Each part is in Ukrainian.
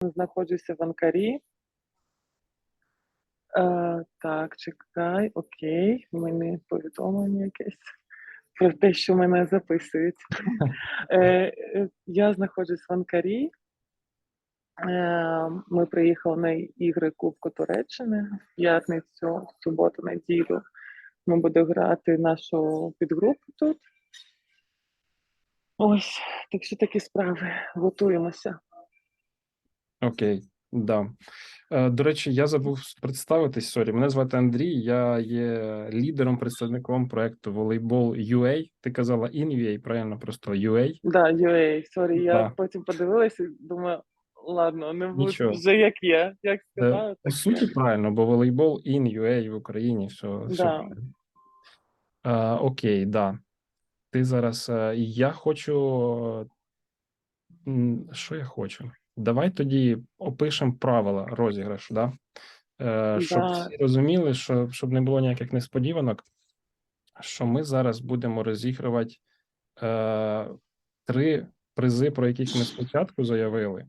знаходжуся в Анкарі. Е, так, чекай, окей, в мене повідомлення якесь про те, що мене записують. Е, е, я знаходжусь в Анкарі. Е, ми приїхали на ігри Кубку Туреччини в п'ятницю, в суботу, неділю. Ми будемо грати нашу підгрупу тут. Ось, так що такі справи. Готуємося. Окей, да. Е, До речі, я забув представитись. Сорі, мене звати Андрій. Я є лідером, представником проекту Волейбол UA. Ти казала InUA, правильно, просто UA. Да, UA, сорі, я Да. потім подивилася і думаю, ладно, не буду Нічого. вже як є. Як Е, сказала, По суті, правильно, бо волейбол in UA в Україні, все, все Да. правильно. Е, окей, да. Ти зараз. е, Я хочу. е, Що я хочу? Давай тоді опишемо правила розіграшу, да? Е, щоб Да. всі розуміли, що щоб не було ніяких несподіванок, що ми зараз будемо розігрувати е, три призи, про яких ми спочатку заявили.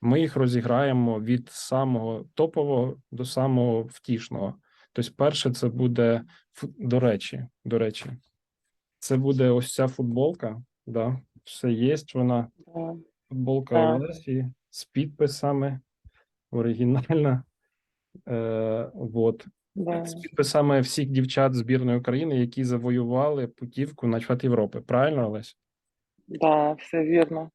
Ми їх розіграємо від самого топового до самого втішного. Тобто, перше, це буде до речі, до речі, це буде ось ця футболка. Да, все є, вона футболка. Олесі з підписами, оригінальна. Е, вот. Да. З підписами всіх дівчат збірної України, які завоювали путівку на чемпіонат Європи. Правильно, Олесь? Да, все вірно.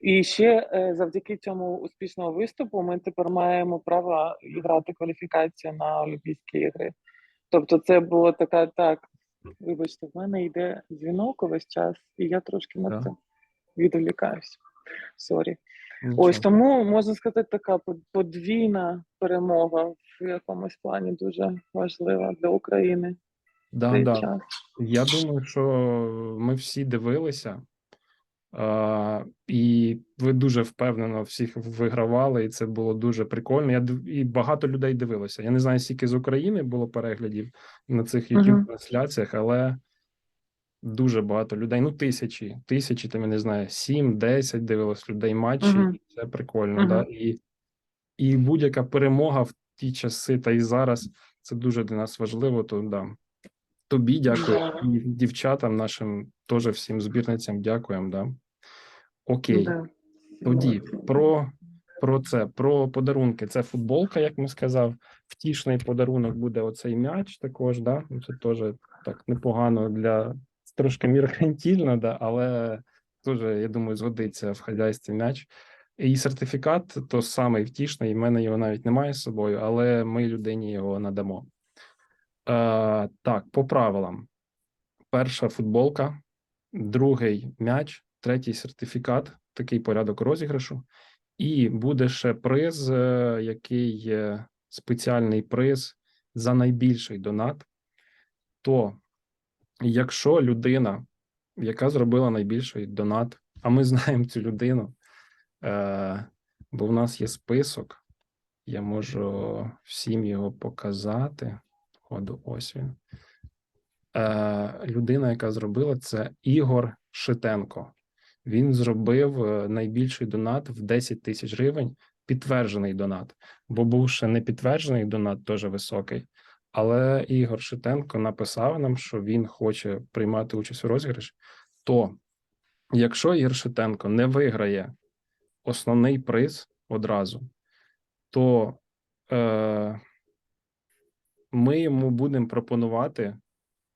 І ще е, завдяки цьому успішному виступу ми тепер маємо право грати кваліфікацію на Олімпійські ігри. Тобто, це було така, так, вибачте, в мене йде дзвінок увесь час, і я трошки на Да. це відволікаюсь. Сорі. Ось тому можна сказати, така подвійна перемога в якомусь плані дуже важлива для України да, цей да. час. Я думаю, що ми всі дивилися, а, і ви дуже впевнено всіх вигравали, і це було дуже прикольно. Я і багато людей дивилося. Я не знаю, скільки з України було переглядів на цих youtube трансляціях, але дуже багато людей. Ну, тисячі, тисячі, там я не знаю, сім, десять дивилось людей матчі. Мгм. і Це прикольно, Мгм. да? І, і будь-яка перемога в ті часи, та і зараз це дуже для нас важливо. То да. Тобі дякую, і дівчатам нашим теж всім збірницям дякуємо. Да? Окей, Да. тоді про, про це, про подарунки. Це футболка, як ми сказав. Втішний подарунок буде оцей м'яч також. Да? Ну, Це теж так непогано для трошки меркантильно, да? але теж, я думаю, згодиться в хазяйстві м'яч. І сертифікат то самий втішний. в мене його навіть немає з собою, але ми людині його надамо. Е, так, по правилам: перша футболка, другий м'яч, третій сертифікат, такий порядок розіграшу. І буде ще приз, е, який спеціальний приз за найбільший донат. То, якщо людина, яка зробила найбільший донат, а ми знаємо цю людину, е, бо в нас є список, я можу всім його показати. Ходу, ось він. Е, людина, яка зробила це Ігор Шитенко. Він зробив е, найбільший донат в 10 тисяч гривень, підтверджений донат, бо був ще не підтверджений донат, теж високий. Але Ігор Шитенко написав нам, що він хоче приймати участь у розіграші. То, якщо Ігор Шитенко не виграє основний приз одразу, то е, ми йому будемо пропонувати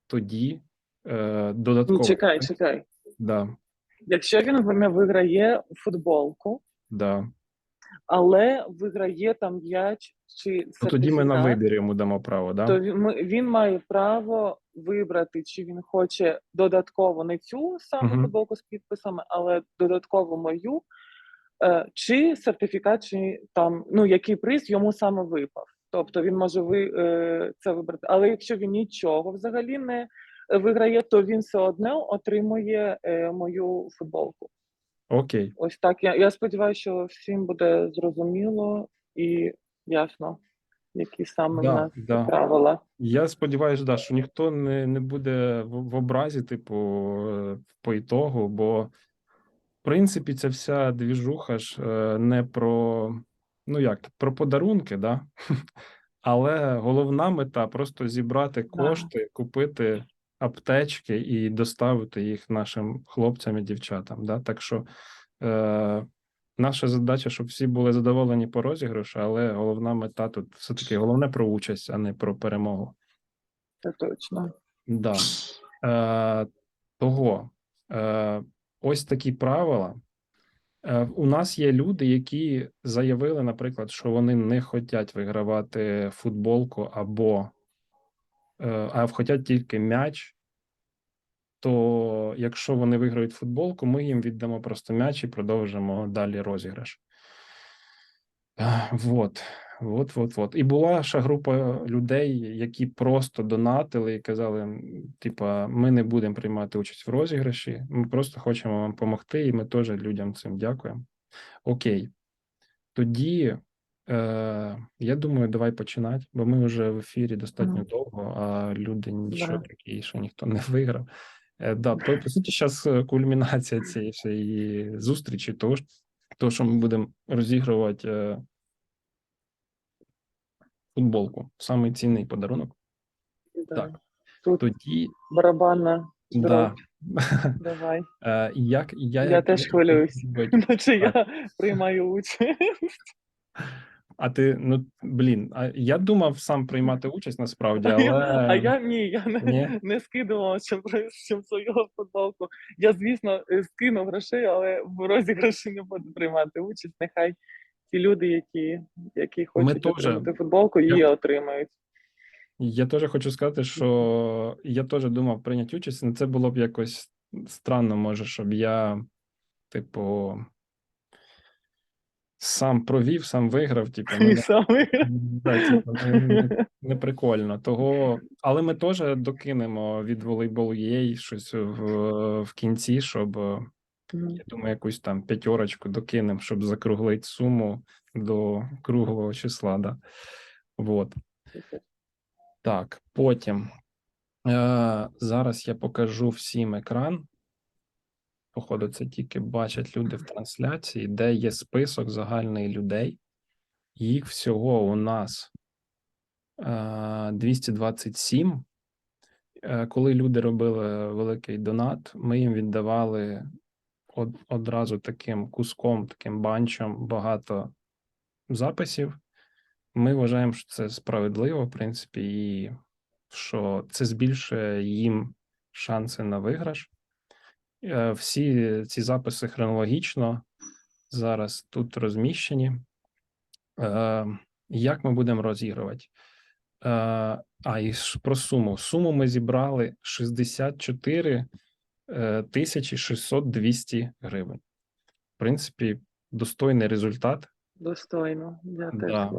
тоді е, додатково. Ну, чекай, чекай. Да, Якщо він виграє футболку, да. Але виграє там м'яч чи Ну, тоді ми на вибір йому дамо право, да? то він, ми- він має право вибрати, чи він хоче додатково не цю саму Мгм. футболку з підписами, але додатково мою, е, чи сертифікат, чи там ну який приз йому саме випав. Тобто він може ви е, це вибрати. Але якщо він нічого взагалі не виграє, то він все одно отримує е, мою футболку. Окей. Ось так. Я, я сподіваюся, що всім буде зрозуміло і ясно, які саме Да, в нас да. правила. Я сподіваюся, да, що ніхто не, не буде в, в образі, типу, е, по ітогу, бо В принципі, ця вся двіжуха ж е, не про ну як про подарунки, да? але головна мета просто зібрати кошти, купити аптечки і доставити їх нашим хлопцям і дівчатам. Да? Так що е, наша задача, щоб всі були задоволені по розіграшу, але головна мета тут все-таки головне про участь, а не про перемогу. Це точно. Да. Е, того е, ось такі правила. Е, у нас є люди, які заявили, наприклад, що вони не хочуть вигравати футболку або а хочуть тільки м'яч. То якщо вони виграють футболку, ми їм віддамо просто м'яч і продовжимо далі розіграш. Е, Вот, вот, вот, вот. І була ще група людей, які просто донатили і казали: типа, ми не будемо приймати участь в розіграші, ми просто хочемо вам допомогти, і ми теж людям цим дякуємо. Окей. Тоді е, я думаю, давай починати, бо ми вже в ефірі достатньо Мгм. довго, а люди нічого Да. такі, ще ніхто не виграв. Е, да, по, по суті, зараз кульмінація цієї всієї зустрічі, того, того, що ми будемо розігрувати е, футболку. Самий цінний подарунок. Да. Так. Тут Тоді, барабанна да. Давай. Е, як, я, Я теж хвилююсь. Наче я приймаю участь. А ти, ну блін, а я думав сам приймати участь насправді, але А я ні, я не, Ні? не скидувала щоб, щоб свою футболку. Я, звісно, е, скину грошей, але в розіграші не буду приймати участь. Нехай ті люди, які, які хочуть теж. отримати футболку, її Я- отримають. Я теж хочу сказати, що я теж думав прийняти участь, але це було б якось странно, може, щоб я, типу, сам провів, сам виграв. Типу, ну, І саме. да, типу, не, не, не прикольно. Того, але ми теж докинемо від волейболу UA щось в, в кінці, щоб я думаю, якусь там п'ятерочку докинемо, щоб закруглити суму до круглого числа. Да. Вот. Так, потім. Е, зараз я покажу всім екран. Походу, це тільки бачать люди в трансляції, де є список загальний людей. Їх всього у нас е, 227. Е, коли люди робили великий донат, ми їм віддавали од, одразу таким куском, таким банчем багато записів. Ми вважаємо, що це справедливо, в принципі, і що це збільшує їм шанси на виграш. Е, Всі ці записи хронологічно зараз тут розміщені. Е, Як ми будемо розігрувати? Е, А, і про суму. Суму ми зібрали 64 е, тисячі 600 200 гривень. В принципі, достойний результат. Достойно. Я теж Да.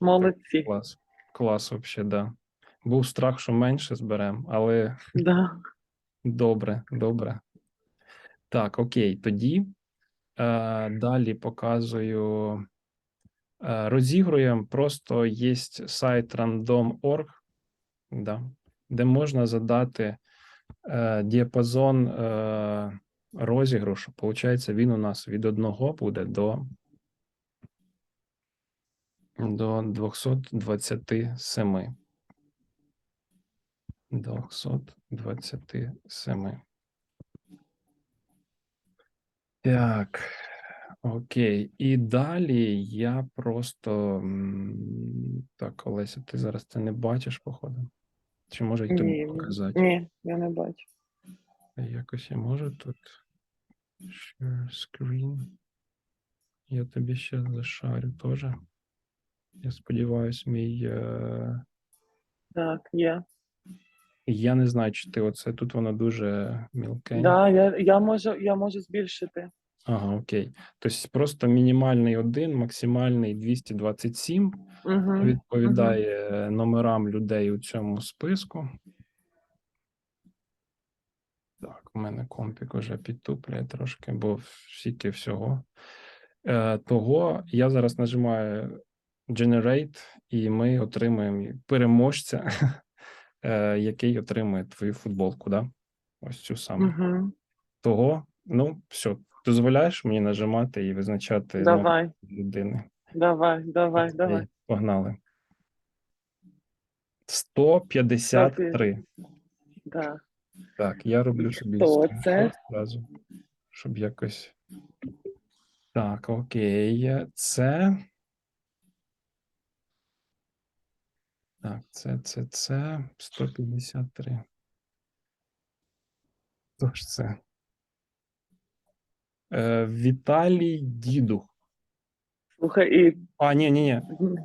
Молодці. Клас. Клас, взагалі, да. Був страх, що менше зберемо, але Да. Добре, добре. Так, окей, тоді е, далі показую. Е, розігруємо. Просто є сайт random.org, да, де можна задати е, діапазон е, розіграшу. Получається, він у нас від 1 буде до, до 227. 227. Так, окей. І далі я просто. Так, Олеся, ти зараз це не бачиш, походу? Чи може й тобі показати? ні, я не бачу. Якось я можу тут. Share screen. Я тобі ще зашарю теж. Я сподіваюся, мій. Е... Так, є. Я не знаю, чи ти оце тут воно дуже мілке. Да, я, я, можу, я можу збільшити. Ага, окей. Тобто просто мінімальний 1, максимальний 227 Угу. відповідає номерам людей у цьому списку. Так, у мене компік уже підтуплює трошки, бо стільки всього. Е, того я зараз нажимаю Generate, і ми отримуємо переможця, е, який отримує твою футболку. Да? Ось цю саму. Угу. Того, ну, все, дозволяєш мені нажимати і визначати Давай, людини? давай, давай, Окей, давай. Погнали. 153. Да. Так, я роблю собі Хто це? зразу, щоб якось. Так, окей. Це. Так, це, це, це 153. Хто ж це? Е, Віталій Дідух. Слухай, і А, ні, ні, ні.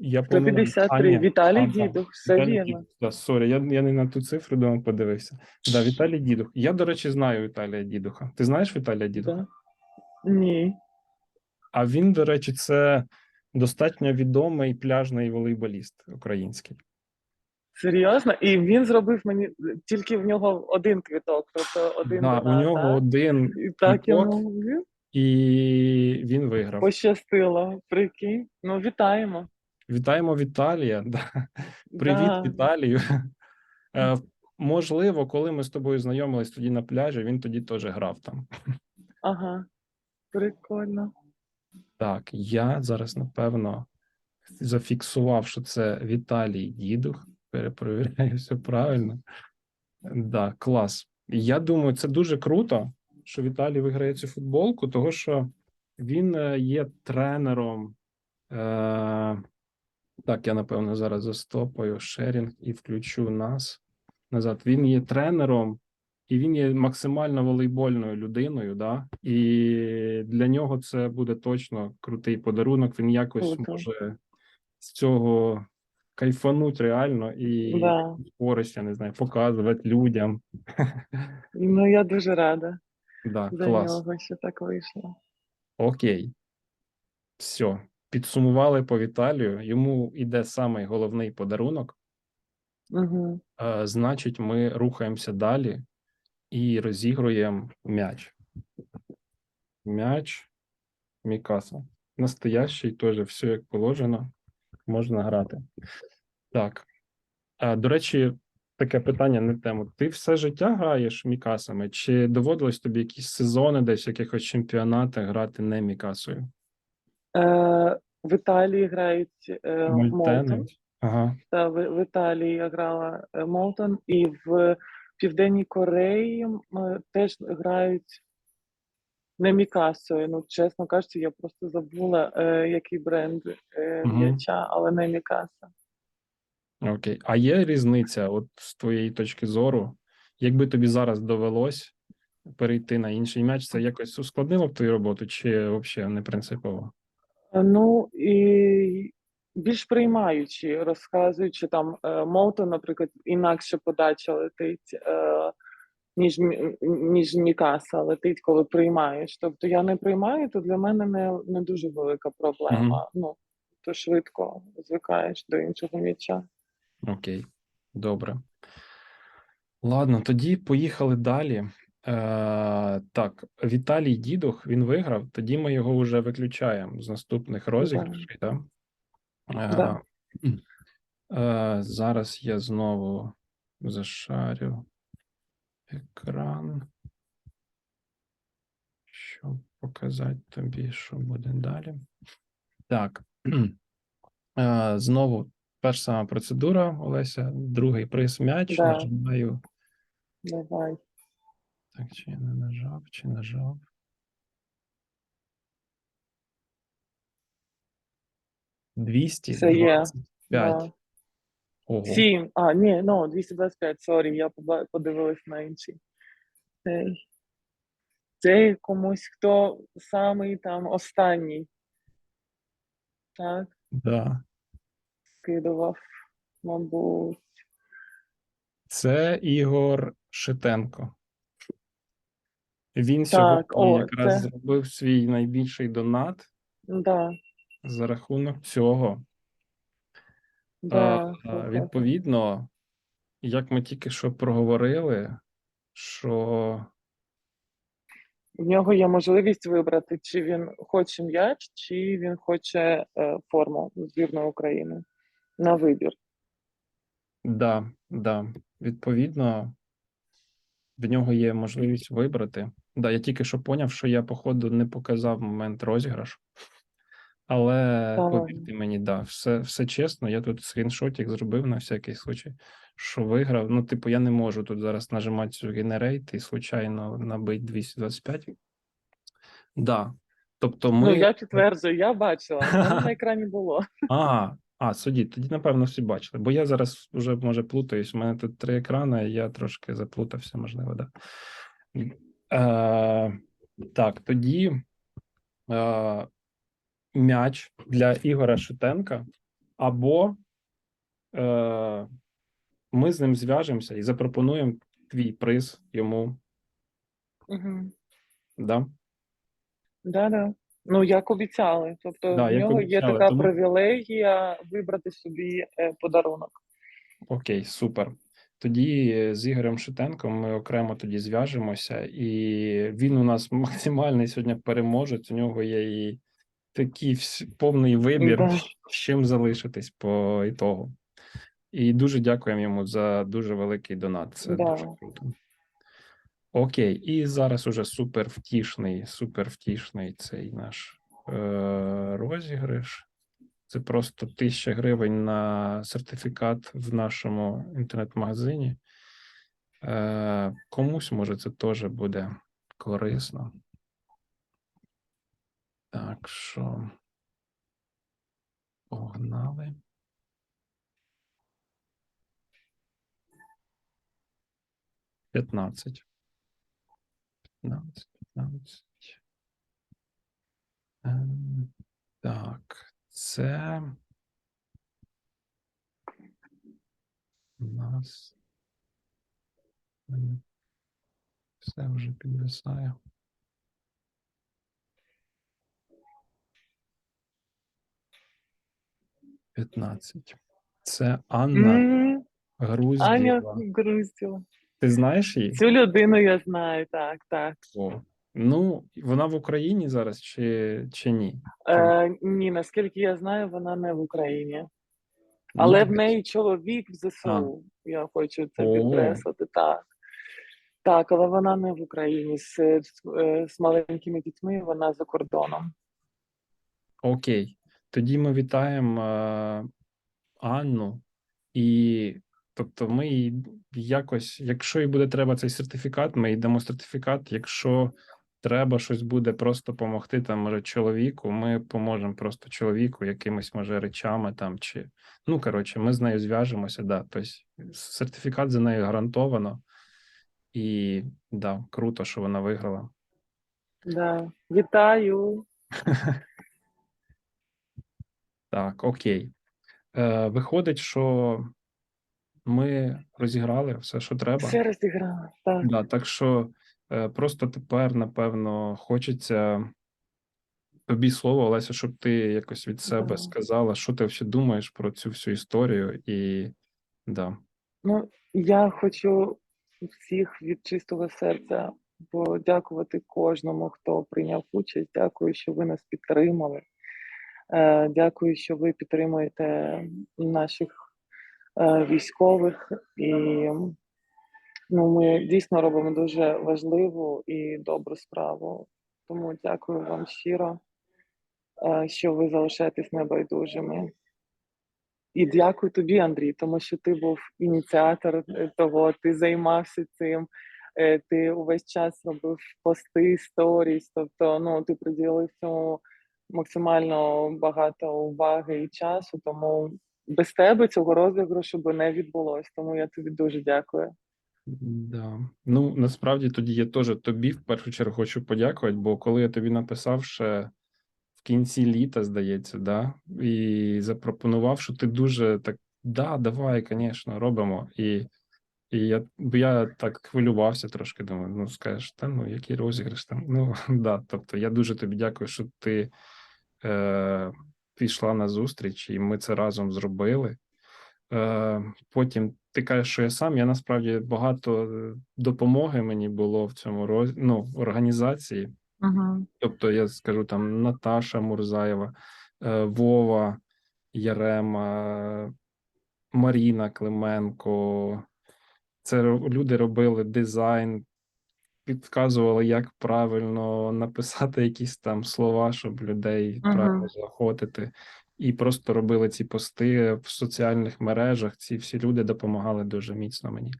Я помилився. А, 153. ні. Віталій А, да. Дідух, все вірно. Да, сорі, я, я не на ту цифру дома подивився. Да, Віталій Дідух. Я, до речі, знаю Віталія Дідуха. Ти знаєш Віталія Дідуха? Да. Ні. А він, до речі, це достатньо відомий пляжний волейболіст український. Серйозно? І він зробив мені тільки в нього один квіток, тобто один Да, у нього так? один І так квіток. йому і він виграв. пощастило. Прикинь. Ну, вітаємо. Вітаємо Віталія. Да. Привіт, Да. Віталію. Е, можливо, коли ми з тобою знайомились тоді на пляжі, він тоді теж грав там. Ага. Прикольно. Так, я зараз напевно зафіксував, що це Віталій Дідух. Перепровіряю все правильно. Да, клас. Я думаю, це дуже круто, що Віталій виграє цю футболку, того що він е, є тренером. Е, так, я напевно зараз застопаю шерінг і включу нас назад. Він є тренером, і він є максимально волейбольною людиною. Да? І для нього це буде точно крутий подарунок. Він якось Круто. може з цього кайфануть реально і Да. користь, я не знаю, показувати людям. Ну, я дуже рада Да, за клас. нього, що так вийшло. Окей. Все. Підсумували по Віталію. Йому іде самий головний подарунок. Угу. Значить, ми рухаємося далі і розігруємо м'яч. М'яч Мікаса. Настоящий теж все як положено. Можна грати. Так. Е, До речі, таке питання не в тему. Ти все життя граєш мікасами? Чи доводилось тобі якісь сезони, десь в якихось чемпіонатах грати не мікасою? Е, в Італії грають е, Молтон. Ага. Та в, в Італії я грала е, Молтон, і в Південній Кореї теж грають не Мікасою. Ну, чесно кажучи, я просто забула, е, який бренд е, Мгм. м'яча, але не Мікаса. Окей. А є різниця, от з твоєї точки зору, якби тобі зараз довелось перейти на інший м'яч, це якось ускладнило б твою роботу, чи взагалі не принципово? Е, Ну і більш приймаючи, розказуючи там е, Молтон, наприклад, інакше подача летить, е, ніж, ніж Мікаса летить, коли приймаєш. Тобто я не приймаю, то для мене не, не дуже велика проблема. Ну, то швидко звикаєш до іншого м'яча. Окей, добре. Ладно, тоді поїхали далі. Е, так, Віталій Дідух він виграв, тоді ми його вже виключаємо з наступних розіграшей. Да. Е, Да. е, зараз я знову зашарю екран, щоб показати тобі, що буде далі. Так. Е, знову перша сама процедура, Олеся, другий приз м'яч. Да. Нажимаю. Давай. Так, чи я не нажав, чи нажав. Двісті Це є, двадцять п'ять. Да. Ого. Сім. А, ні, ну, 225, сорі, я подивилась на інший. Цей. Цей комусь, хто самий там останній. Так, Да. скидував, мабуть. Це Ігор Шитенко. Він Так, сьогодні о, якраз це- зробив свій найбільший донат Да, за рахунок цього. да, А, відповідно, як ми тільки що проговорили, що В нього є можливість вибрати, чи він хоче м'яч, чи він хоче е, форму збірної України на вибір. да, да, відповідно, в нього є можливість вибрати. Да, я тільки що поняв, що я, походу, не показав момент розіграшу. Але Та повірте мені, да, все, все чесно. Я тут скріншотик зробив на всякий случай, що виграв. Ну, типу, я не можу тут зараз нажимати цю генерейт і случайно набити 225. Да. Тобто ми. Ну, я підтверджую, я бачила, мене на екрані було. А, а, судді, тоді, напевно, всі бачили. Бо я зараз вже може плутаюсь. У мене тут три екрани, і я трошки заплутався, можливо, да. Е, так, тоді е, м'яч для Ігоря Шитенка, або е, ми з ним зв'яжемося і запропонуємо твій приз йому. Угу. Да? Да, да. Ну, як обіцяли. Тобто Да, в як нього є обіцяли, така тому- привілегія вибрати собі е, подарунок. Окей, супер. Тоді е, з Ігорем Шитенком ми окремо тоді зв'яжемося, і він у нас максимальний сьогодні переможець. У нього є і такий вс- повний вибір, Да. з чим залишитись по ітогу. І дуже дякуємо йому за дуже великий донат. Це Да. дуже круто. Окей, і зараз уже супер втішний, супер втішний цей наш е- розіграш. Це просто тисяча гривень на сертифікат в нашому інтернет-магазині. Е, комусь, може, це теж буде корисно. Так що. Погнали. П'ятнадцять. П'ятнадцять, п'ятнадцять. Ем, Так, це у нас все вже підвисає. П'ятнадцять. Це Анна Груздєва. Аня Груздєва. Ти знаєш її? Цю людину я знаю, так, так. О. Ну, вона в Україні зараз чи, чи ні? Е, ні, наскільки я знаю, вона не в Україні. Але Ну, в неї чоловік в ЗСУ. Я хочу це підкреслити. Так. Так, але вона не в Україні з, з, е, з маленькими дітьми, вона за кордоном. Окей. Тоді ми вітаємо е, Анну, і тобто ми якось, якщо їй буде треба цей сертифікат, ми їй дамо сертифікат. Якщо треба щось буде просто допомогти там, може, чоловіку, ми поможемо просто чоловіку якимись, може, речами там чи ну коротше, ми з нею зв'яжемося. Да. Тобто сертифікат за нею гарантовано, і да, круто, що вона виграла. Да. Вітаю. Так, окей. Е, виходить, що ми розіграли все, що треба. Все розіграла. Так. Да, так що е, просто тепер, напевно, хочеться тобі слово, Олеся, щоб ти якось від себе Да. сказала, що ти взагалі думаєш про цю всю історію, і да. Ну, я хочу всіх від чистого серця подякувати кожному, хто прийняв участь. Дякую, що ви нас підтримали. Е, Дякую, що ви підтримуєте наших е, військових. І ну, ми дійсно робимо дуже важливу і добру справу. Тому дякую вам щиро, е, що ви залишаєтесь небайдужими. І дякую тобі, Андрій, тому що ти був ініціатор того, ти займався цим, ти увесь час робив пости, сторіс, тобто ну, ти приділив цьому максимально багато уваги і часу, тому без тебе цього розіграшу би не відбулось. Тому я тобі дуже дякую. Да. Ну, насправді тоді я теж тобі в першу чергу хочу подякувати, бо коли я тобі написав ще в кінці літа, здається, да, і запропонував, що ти дуже так, да, давай, звісно, робимо. І, і я, бо я так хвилювався трошки, думаю, ну скажеш, та ну який розіграш там. Ну да, тобто я дуже тобі дякую, що ти е, пішла на зустріч, і ми це разом зробили. Е, потім ти кажеш, що я сам. Я насправді багато е, допомоги мені було в цьому роз... ну, організації. Угу. Тобто, я скажу там Наташа Мурзаєва, е, Вова Ярема, Маріна Клименко. Це люди робили дизайн підказували, як правильно написати якісь там слова, щоб людей Мгм. правильно заохотити, і просто робили ці пости в соціальних мережах. Ці всі люди допомагали дуже міцно мені.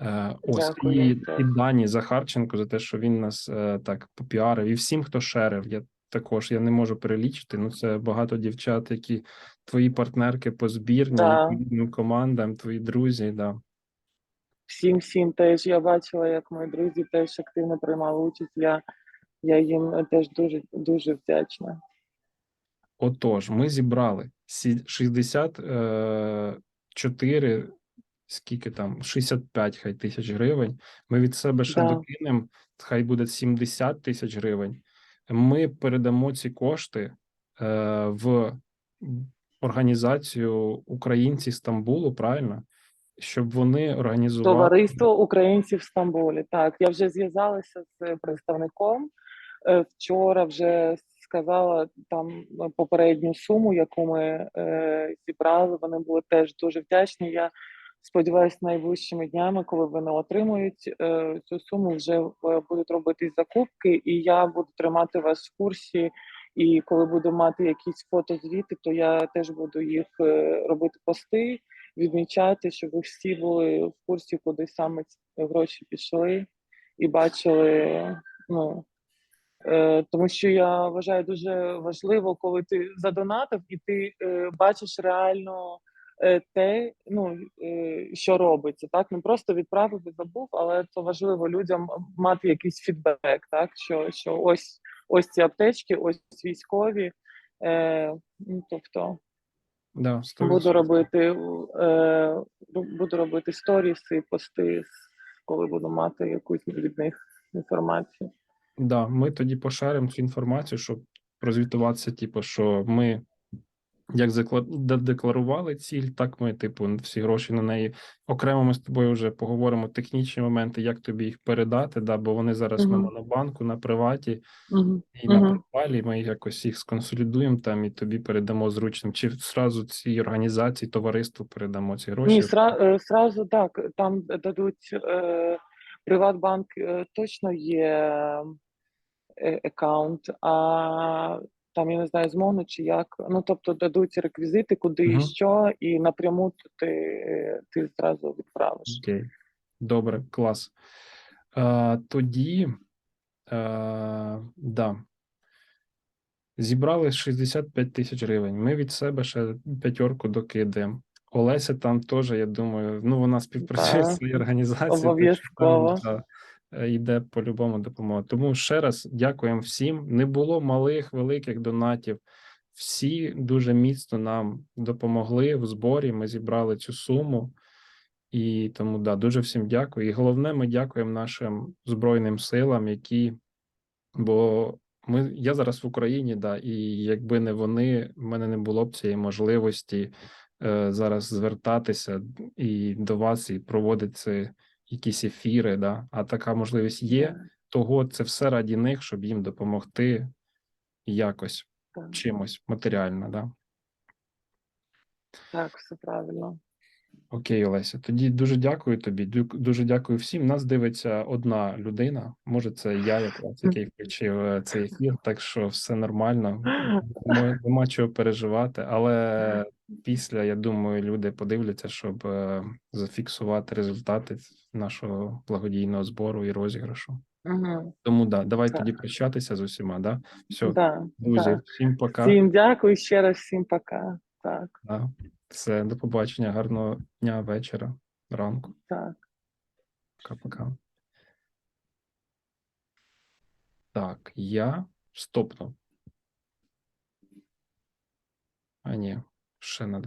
Е, ось Дякую, і, і Дані Захарченко за те, що він нас е, так попіарив, і всім, хто шерив. Я також я не можу перелічити. Ну це багато дівчат, які твої партнерки по збірні, Да. командам, твої друзі. Да. Всім всім теж я бачила, як мої друзі теж активно приймали участь. Я, я їм теж дуже дуже вдячна. Отож, ми зібрали сі- 64, скільки там, 65 хай тисяч гривень. Ми від себе ще Да. докинемо, хай буде 70 тисяч гривень. Ми передамо ці кошти е, в організацію Українці Стамбулу, правильно? Щоб вони організували. Товариство українців в Стамбулі. Так, я вже зв'язалася з представником. Е, Вчора вже сказала там е, попередню суму, яку ми е, зібрали. Вони були теж дуже вдячні. Я сподіваюся, найближчими днями, коли вони отримують е, цю суму, вже е, будуть робити закупки, і я буду тримати вас в курсі. І коли буду мати якісь фотозвіти, то я теж буду їх е, робити пости відмічати, щоб ви всі були в курсі, куди саме ці гроші пішли, і бачили. Ну е, тому що я вважаю дуже важливо, коли ти задонатив і ти е, бачиш реально е, те, ну е, що робиться. Так не просто відправив і забув, але це важливо людям мати якийсь фідбек, так що, що ось ось ці аптечки, ось військові. Е, ну, тобто Да, 100%. Буду робити е, буду робити сторіси, пости, коли буду мати якусь від них інформацію. Да, ми тоді пошаримо цю інформацію, щоб розвітуватися, типу, що ми як декларували ціль, так ми, типу, всі гроші на неї. Окремо ми з тобою вже поговоримо технічні моменти, як тобі їх передати, да, бо вони зараз на Мгм. монобанку, на приваті Угу. і на. PayPal, Ми якось їх сконсолідуємо там і тобі передамо зручним. Чи зразу цій організації, товариству передамо ці гроші? Ні, сра, е, сразу так. Там дадуть е, Приватбанк е, точно є е, аккаунт, а там я не знаю, з чи як. Ну тобто дадуть реквізити, куди і що, і напряму ти, ти зразу відправиш. Окей, добре, клас. А, тоді, а, да. Зібрали 65 тисяч гривень. Ми від себе ще п'ятерку докидаємо. Олеся там теж, я думаю, ну вона співпрацює з цією організацією. обов'язково. да, е, йде по-любому допомога. Тому ще раз дякуємо всім. Не було малих, великих донатів. Всі дуже міцно нам допомогли в зборі. Ми зібрали цю суму. І тому да, дуже всім дякую. І головне, ми дякуємо нашим Збройним силам, які бо ми я зараз в Україні, да, і якби не вони, в мене не було б цієї можливості е, зараз звертатися і до вас, і проводити якісь ефіри. Да. А така можливість є. Того це все раді них, щоб їм допомогти якось Так, чимось матеріально. Да. так, все правильно. Окей, Олеся. Тоді дуже дякую тобі. Дуже дякую всім. Нас дивиться одна людина. Може, це я, якраз який включив е, цей ефір. Так що все нормально. Нема чого переживати. Але після, я думаю, люди подивляться, щоб е, зафіксувати результати нашого благодійного збору і розіграшу. Угу. Тому да, давай Так. тоді прощатися з усіма. Да? Все, Да, друзі, так. всім пока. Всім дякую ще раз, всім пока. Так, Да. Все, до побачення, гарного дня, вечора, ранку. так. Пока-пока. Так, я стопнув. А ні, ще надо.